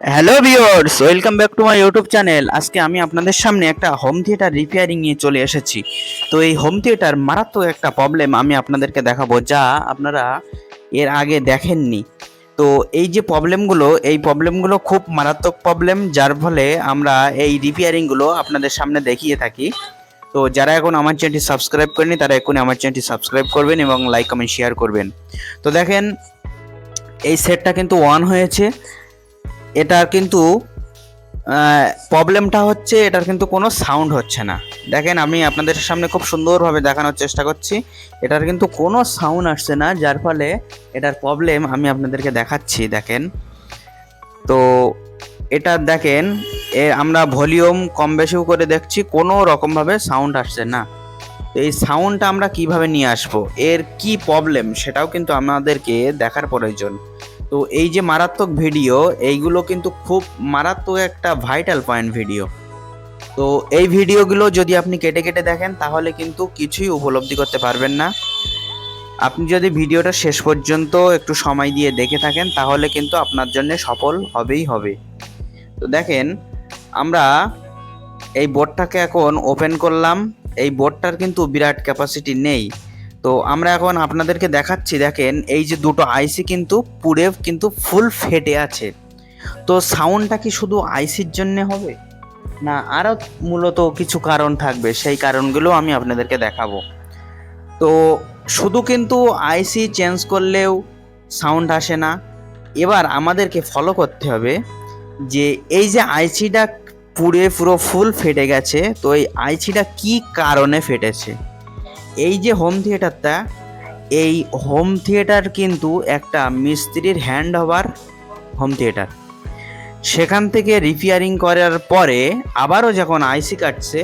Hello viewers welcome back to my YouTube channel আজকে আমি আপনাদের সামনে একটা হোম থিয়েটার রিপেয়ারিং নিয়ে চলে এসেছি। তো এই হোম থিয়েটার মারাত্মক একটা প্রবলেম আমি আপনাদেরকে দেখাবো, যা আপনারা এর আগে দেখেননি। তো এই যে প্রবলেমগুলো এই প্রবলেমগুলো খুব মারাত্মক প্রবলেম যার ফলে আমরা এই রিপেয়ারিংগুলো আপনাদের সামনে দেখিয়ে থাকি। তো যারা এখন আমার চ্যানেলটি সাবস্ক্রাইব করেনি তারা এখনই আমার চ্যানেলটি সাবস্ক্রাইব করবেন এবং লাইক কমেন্ট শেয়ার করবেন। তো দেখেন, এই সেটটা কিন্তু অন হয়েছে। এটার কিন্তু প্রবলেমটা হচ্ছে, এটার কিন্তু কোনো সাউন্ড হচ্ছে না। দেখেন, আমি আপনাদের সামনে খুব সুন্দরভাবে দেখানোর চেষ্টা করছি। এটার কিন্তু কোনো সাউন্ড আসছে না, যার ফলে এটার প্রবলেম আমি আপনাদেরকে দেখাচ্ছি, দেখেন। তো, এটা দেখেন, এ, আমরা ভলিউম কম বেশিও করে দেখছি, কোনো রকমভাবে সাউন্ড আসছে না। তো এই সাউন্ডটা আমরা কীভাবে নিয়ে আসব? এর কি প্রবলেম সেটাও কিন্তু আমাদেরকে দেখার প্রয়োজন। তো এই যে মারাত্মক ভিডিও এইগুলো কিন্তু খুব মারাত্মক একটা ভাইটাল পয়েন্ট ভিডিও তো এই ভিডিওগুলো যদি আপনি কেটে কেটে দেখেন, তাহলে কিন্তু কিছুই উপলব্ধি করতে পারবেন না। আপনি যদি ভিডিওটা শেষ পর্যন্ত একটু সময় দিয়ে দেখে থাকেন, তাহলে কিন্তু আপনার জন্য সফল হবেই হবে। তো দেখেন, আমরা এই বোর্ডটাকে এখন ওপেন করলাম। এই বোর্ডটার কিন্তু বিরাট ক্যাপাসিটি নেই। তো আমরা এখন আপনাদেরকে দেখাচ্ছি, দেখেন, এই যে দুটো আইসি কিন্তু পুরে কিন্তু ফুল ফেটে আছে। তো সাউন্ডটা কি শুধু আইসির জন্য হবে? না, আরও মূলত কিছু কারণ থাকবে, সেই কারণগুলো আমি আপনাদেরকে দেখাবো। তো শুধু কিন্তু আইসি চেঞ্জ করলেও সাউন্ড আসে না। এবার আমাদেরকে ফলো করতে হবে যে এই যে আইসিটা পুড়ে পুরো ফুল ফেটে গেছে, তো এই আইসিটা কি কারণে ফেটেছে এই যে হোম থিয়েটারটা এই হোম থিয়েটার কিন্তু একটা মিস্ত্রির হ্যান্ড ওভার হোম থিয়েটার সেখান থেকে রিপেয়ারিং করার পরে আবারও যখন আইসি কাটছে,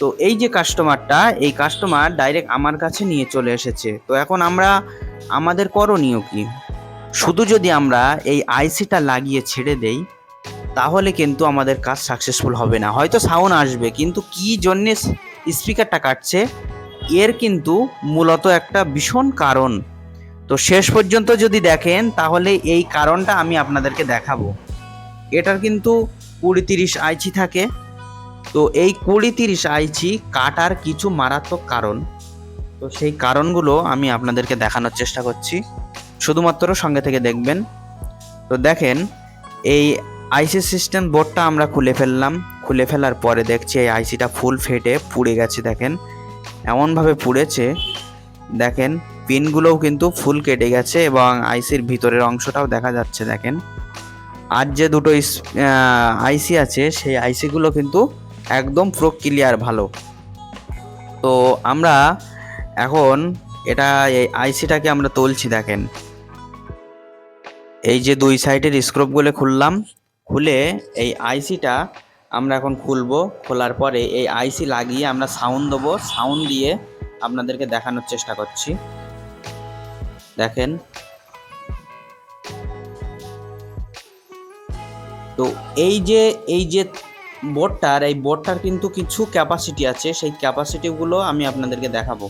তো এই যে কাস্টমারটা এই কাস্টমার ডাইরেক্ট আমার কাছে নিয়ে চলে এসেছে। তো এখন আমরা, আমাদের করণীয় কি? শুধু যদি আমরা এই আইসিটা লাগিয়ে ছেড়ে দেই, তাহলে কিন্তু আমাদের কাজ সাকসেসফুল হবে না। হয়তো সাউন্ড আসবে, কিন্তু কি জন্যে স্পিকারটা কাটছে এর কিন্তু মূলত একটা ভীষণ কারণ। তো শেষ পর্যন্ত যদি দেখেন, তাহলে এই কারণটা আমি আপনাদেরকে দেখাবো। এটার কিন্তু কুড়ি তিরিশ আইচি থাকে। তো এই কুড়ি তিরিশ আইচি কাটার কিছু মারাত্মক কারণ। তো সেই কারণগুলো আমি আপনাদেরকে দেখানোর চেষ্টা করছি। শুধুমাত্র সঙ্গে থেকে দেখবেন। তো দেখেন, এই আইসি সিস্টেম বোর্ডটা আমরা খুলে ফেললাম। খুলে ফেলার পরে দেখছি এই আইসিটা ফুল ফেটে পুড়ে গেছে, দেখেন। এমনভাবে পুড়েছে, দেখেন, পিনগুলোও কিন্তু ফুল কেটে গেছে এবং আইসির ভিতরের অংশটাও দেখা যাচ্ছে, দেখেন। আর যে দুটো আইসি আছে, সেই আইসিগুলো কিন্তু একদম প্রো ক্লিয়ার ভালো। তো আমরা এখন এটা, এই আইসিটাকে আমরা তুলছি, দেখেন। এই যে দুই সাইডের স্ক্রোপগুলো খুললাম, খুলে এই আইসিটা আমরা এখন খুলবো, খোলার পরে এই আইসি লাগিয়ে আমরা সাউন্ড দেবো। সাউন্ড দিয়ে আপনাদেরকে দেখানোর চেষ্টা করছি। দেখেন। তো এই যে এই যে বোর্ডটার এই বোর্ডটার কিন্তু কিছু ক্যাপাসিটি আছে। সেই ক্যাপাসিটিগুলো আমি আপনাদেরকে দেখাবো।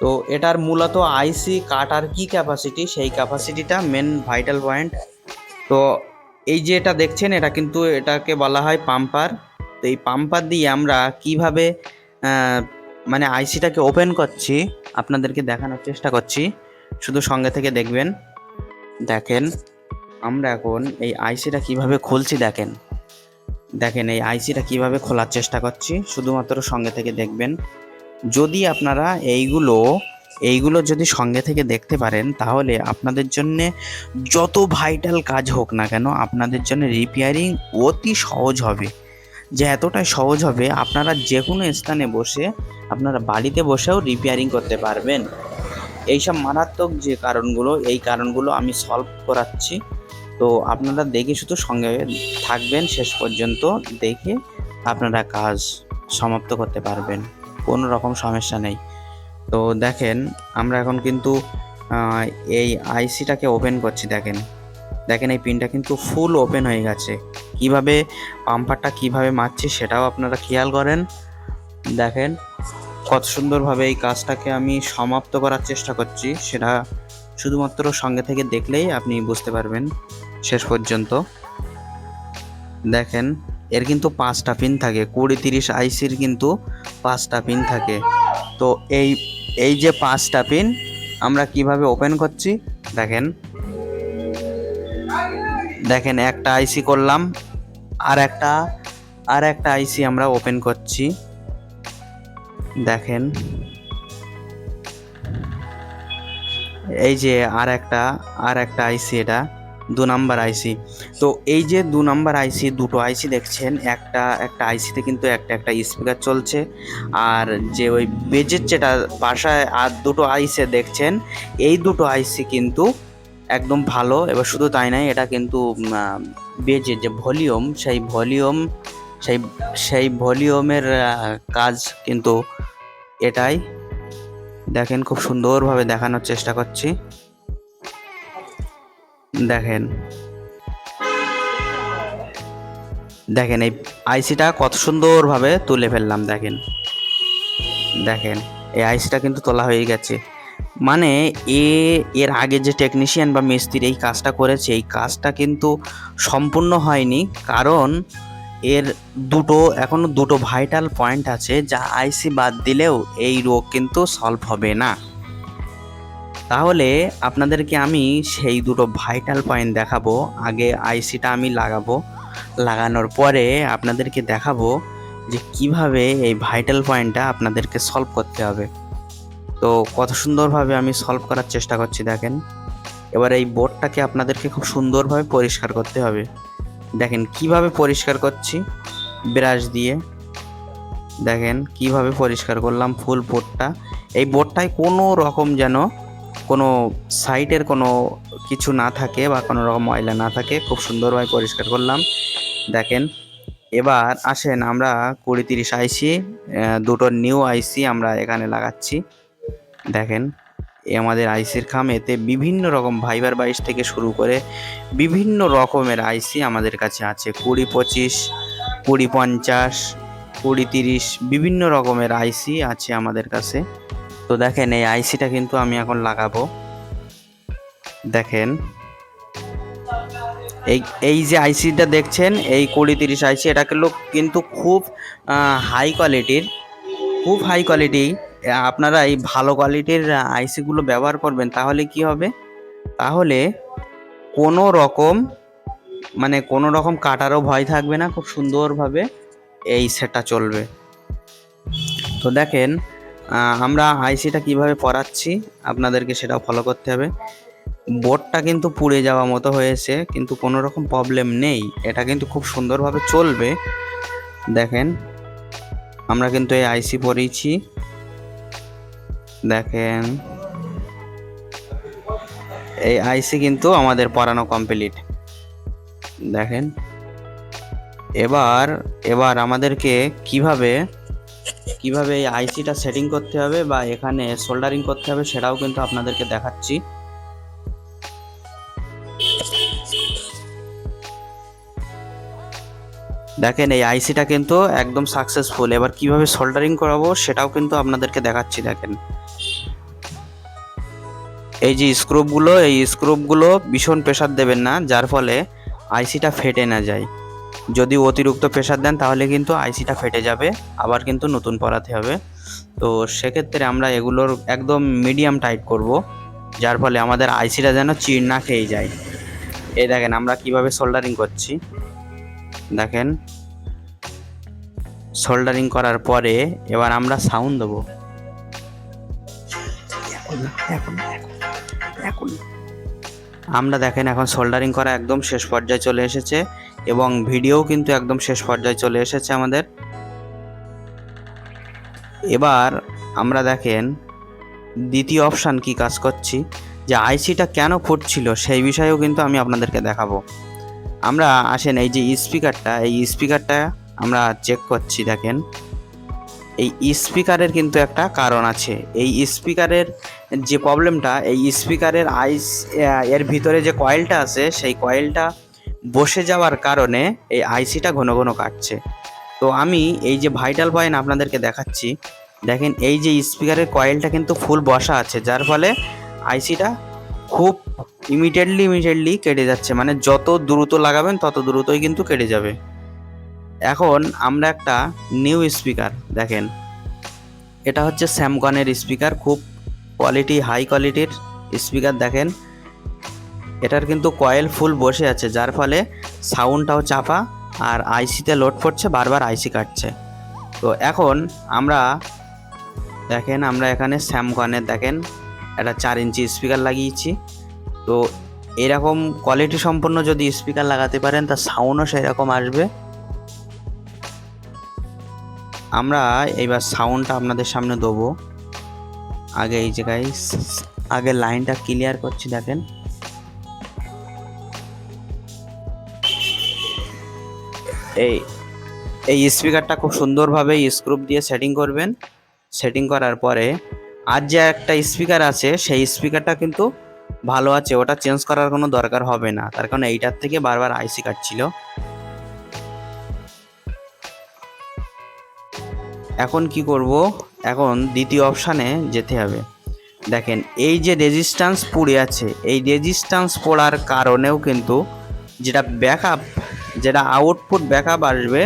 তো এটার মূলত আইসি কাটার কি ক্যাপাসিটি সেই ক্যাপাসিটিটা মেন ভাইটাল পয়েন্ট তো এই যে এটা দেখছেন, এটা কিন্তু এটাকে বলা হয় পাম্পার। তো এই পাম্পার দিয়ে আমরা কীভাবে মানে আইসিটাকে ওপেন করছি, আপনাদেরকে দেখানোর চেষ্টা করছি। শুধু সঙ্গে থেকে দেখবেন। দেখেন, আমরা এখন এই আইসিটা কীভাবে খুলছি, দেখেন। দেখেন, এই আইসিটা কীভাবে খোলার চেষ্টা করছি, শুধুমাত্র সঙ্গে থেকে দেখবেন। যদি আপনারা এইগুলো এইগুলো যদি সঙ্গে থেকে দেখতে পারেন, তাহলে আপনাদের জন্য যত ভাইটাল কাজ হোক না কেন, আপনাদের জন্য রিপেয়ারিং অতি সহজ হবে। যে এতটাই সহজ হবে, আপনারা যে কোনো স্থানে বসে, আপনারা বাড়িতে বসেও রিপেয়ারিং করতে পারবেন। এইসব মারাত্মক যে কারণগুলো, এই কারণগুলো আমি সলভ করাচ্ছি। তো আপনারা দেখে শুধু সঙ্গে থাকবেন, শেষ পর্যন্ত দেখে আপনারা কাজ সমাপ্ত করতে পারবেন। কোনো রকম সমস্যা নেই। তো দেখেন, আমরা এখন কিন্তু এই আইসিটাকে ওপেন করছি, দেখেন। দেখেন এই পিনটা কিন্তু ফুল ওপেন হয়ে গেছে। কীভাবে পাম্পারটা কীভাবে মারছি সেটাও আপনারা খেয়াল করেন। দেখেন, কত সুন্দরভাবে এই কাজটাকে আমি সমাপ্ত করার চেষ্টা করছি। সেটা শুধুমাত্র সঙ্গে থেকে দেখলেই আপনি বুঝতে পারবেন। শেষ পর্যন্ত। দেখেন, এর কিন্তু পাঁচটা পিন থাকে। কুড়ি তিরিশ আইসির কিন্তু পাঁচটা পিন থাকে। তো এই এই যে পাঁচটা পিন, আমরা কীভাবে ওপেন করছি? দেখেন। দেখেন, একটা আইসি করলাম, আর একটা আর একটা আইসি আমরা ওপেন করছি। দেখেন। এই যে আর একটা আর একটা আইসি এটা। দু নাম্বার আইসি। তো এই যে দু নাম্বার আইসি, দুটো আইসি দেখছেন, একটা একটা আইসিতে কিন্তু একটা একটা স্পিকার চলছে। আর যে ওই বেজের যেটা বাসায় আর দুটো আইসি দেখছেন, এই দুটো আইসি কিন্তু একদম ভালো। এবার শুধু তাই নয়, এটা কিন্তু বেজের যে ভলিউম, সেই ভলিউম, সেই সেই ভলিউমের কাজ কিন্তু এটাই। দেখেন খুব সুন্দরভাবে দেখানোর চেষ্টা করছি। দেখেন। দেখেন, এই আইসিটা কত সুন্দরভাবে তুলে ফেললাম, দেখেন। দেখেন, এই আইসিটা কিন্তু তোলা হয়ে গেছে। মানে এ, এর আগে যে টেকনিশিয়ান বা মিস্ত্রি এই কাজটা করেছে, এই কাজটা কিন্তু সম্পূর্ণ হয়নি। কারণ এর দুটো, এখনও দুটো ভাইটাল পয়েন্ট আছে, যা আইসি বাদ দিলেও এই রোগ কিন্তু সলভ হবে না। তাহলে আপনাদেরকে আমি সেই দুটো ভাইটাল পয়েন্ট দেখাবো। আগে আইসিটা আমি লাগাবো। লাগানোর পরে আপনাদেরকে দেখাবো যে কীভাবে এই ভাইটাল পয়েন্টটা আপনাদেরকে সলভ করতে হবে। তো কত সুন্দরভাবে আমি সলভ করার চেষ্টা করছি দেখেন। এবার এই বোর্ডটাকে আপনাদেরকে খুব সুন্দরভাবে পরিষ্কার করতে হবে। দেখেন কীভাবে পরিষ্কার করছি ব্রাশ দিয়ে। দেখেন কীভাবে পরিষ্কার করলাম ফুল বোর্ডটা এই বোর্ডটায় কোনো রকম যেন কোনো সাইটের কোনো কিছু না থাকে বা কোনো রকম ময়লা না থাকে, খুব সুন্দরভাবে পরিষ্কার করলাম। দেখেন, এবার আসেন আমরা কুড়ি তিরিশ আইসি দুটো নিউ আইসি আমরা এখানে লাগাচ্ছি। দেখেন, এ আমাদের আইসির খাম, এতে বিভিন্ন রকম ভাইবার বাইশ থেকে শুরু করে বিভিন্ন রকমের আইসি আমাদের কাছে আছে। কুড়ি পঁচিশ, কুড়ি পঞ্চাশ, কুড়ি তিরিশ, বিভিন্ন রকমের আইসি আছে আমাদের কাছে। তো দেখেন, এই আইসিটা কিন্তু আমি এখন লাগাবো। দেখেন, এই এই যে আইসিটা দেখছেন, এই কুড়ি তিরিশ আইসি এটা কিন্তু কিন্তু খুব হাই কোয়ালিটির খুব হাই কোয়ালিটি আপনারা এই ভালো কোয়ালিটির আইসিগুলো ব্যবহার করবেন, তাহলে কি হবে? তাহলে কোনো রকম মানে কোনো রকম কাটারও ভয় থাকবে না, খুব সুন্দরভাবে এই সেটটা চলবে। তো দেখেন আমরা আইসিটা কীভাবে পড়াচ্ছি, আপনাদেরকে সেটাও ফলো করতে হবে। বোর্ডটা কিন্তু পুড়ে যাওয়া মতো হয়েছে, কিন্তু কোনো রকম প্রবলেম নেই। এটা কিন্তু খুব সুন্দরভাবে চলবে। দেখেন, আমরা কিন্তু এই আইসি পরিয়েছি দেখেন, এই আইসি কিন্তু আমাদের পড়ানো কমপ্লিট দেখেন, এবার এবার আমাদেরকে কীভাবে কীভাবে এই আইসিটা সেটিং করতে হবে বা এখানে সোল্ডারিং করতে হবে সেটাও কিন্তু আপনাদেরকে দেখাচ্ছি। দেখেন এই আইসিটা কিন্তু একদম সাকসেসফুল এবার কীভাবে সোল্ডারিং করাবো সেটাও কিন্তু আপনাদেরকে দেখাচ্ছি, দেখেন। এই যে স্ক্রুপগুলো এই স্ক্রুপগুলো ভীষণ প্রেশার দেবেন না, যার ফলে আইসিটা ফেটে না যায়। যদি অতিরিক্ত প্রেশার দেন তাহলে কিন্তু আইসিটা ফেটে যাবে আবার কিন্তু নতুন পরাতে হবে। তো সেক্ষেত্রে আমরা এগুলোর একদম মিডিয়াম টাইট করব যার ফলে আমাদের আইসিটা যেন চিড় না খেয়ে যায়। এই দেখেন আমরা কীভাবে সোল্ডারিং করছি। দেখেন সোল্ডারিং করার পরে এবার আমরা সাউন্ড দেবো। আমরা দেখেন এখন সোল্ডারিং করা একদম শেষ পর্যায়ে চলে এসেছে। এবং ভিডিও কিন্তু একদম শেষ পর্যায়ে চলে এসেছে আমাদের। এবার আমরা দেখেন দ্বিতীয় অপশান কি কাজ করছি, যে আইসিটা কেন ফুটছিল সেই বিষয়েও কিন্তু আমি আপনাদেরকে দেখাবো। আমরা আসেন এই যে স্পিকারটা, এই স্পিকারটা আমরা চেক করছি দেখেন। এই স্পিকারের কিন্তু একটা কারণ আছে। এই স্পিকারের যে প্রবলেমটা, এই স্পিকারের আইস এর ভিতরে যে কয়েলটা আছে, সেই কয়েলটা বসে যাওয়ার কারণে এই আইসিটা ঘন ঘন কাটছে। তো আমি এই যে ভাইটাল পয়েন্ট আপনাদেরকে দেখাচ্ছি, দেখেন এই যে স্পিকারের কয়েলটা কিন্তু ফুল বসা আছে, যার ফলে আইসিটা খুব ইমিডিয়েটলি ইমিডিয়েটলি কেটে যাচ্ছে। মানে যত দ্রুত লাগাবেন, তত দ্রুতই কিন্তু কেটে যাবে। এখন আমরা একটা নিউ স্পিকার দেখেন। এটা হচ্ছে স্যামকনের স্পিকার খুব কোয়ালিটি হাই কোয়ালিটির স্পিকার দেখেন। এটার কিন্তু কয়েল ফুল বসে আছে, যার ফলে সাউন্ডটাও চাপা আর আইসিতে লোড করছে, বারবার আইসি কাটছে। তো এখন আমরা দেখেন, আমরা এখানে স্যামকনের দেখেন, একটা চার ইঞ্চি স্পিকার লাগিয়েছি। তো এরকম কোয়ালিটি সম্পন্ন যদি স্পিকার লাগাতে পারেন তা সাউন্ডও সেরকম আসবে। আমরা এইবার সাউন্ডটা আপনাদের সামনে দেবো। আগে এই জায়গায়, আগে লাইনটা ক্লিয়ার করছি, দেখেন। এই এই স্পিকারটা খুব সুন্দরভাবে স্ক্রুপ দিয়ে সেটিং করবেন। সেটিং করার পরে আর যে একটা স্পিকার আছে, সেই স্পিকারটা কিন্তু ভালো আছে, ওটা চেঞ্জ করার কোনো দরকার হবে না। তার কারণ এইটার থেকে বারবার আইসি কাটছিল এখন কি করব? এখন দ্বিতীয় অপশানে যেতে হবে। দেখেন, এই যে রেজিস্ট্যান্স পড়ে আছে, এই রেজিস্ট্যান্স পড়ার কারণেও কিন্তু যেটা ব্যাকআপ যেটা আউটপুট ব্যাকআপ আসবে,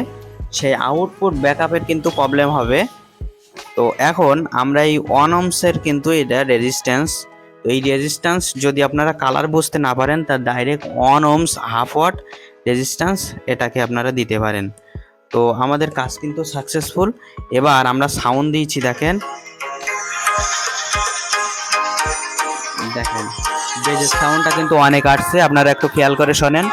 সেই আউটপুট ব্যাকআপের কিন্তু প্রবলেম হবে। তো এখন আমরা এই ওয়ান অমসের কিন্তু এটা রেজিস্ট্যান্স এই রেজিস্ট্যান্স যদি আপনারা কালার বুঝতে না পারেন তা direct one ohms half watt resistance এটাকে আপনারা দিতে পারেন। তো আমাদের কাজ কিন্তু সাকসেসফুল এবার আমরা সাউন্ড দিয়েছি, দেখেন। দেখেন, বেজের সাউন্ডটা কিন্তু অনেক আসছে, আপনারা একটু খেয়াল করে শোনেন।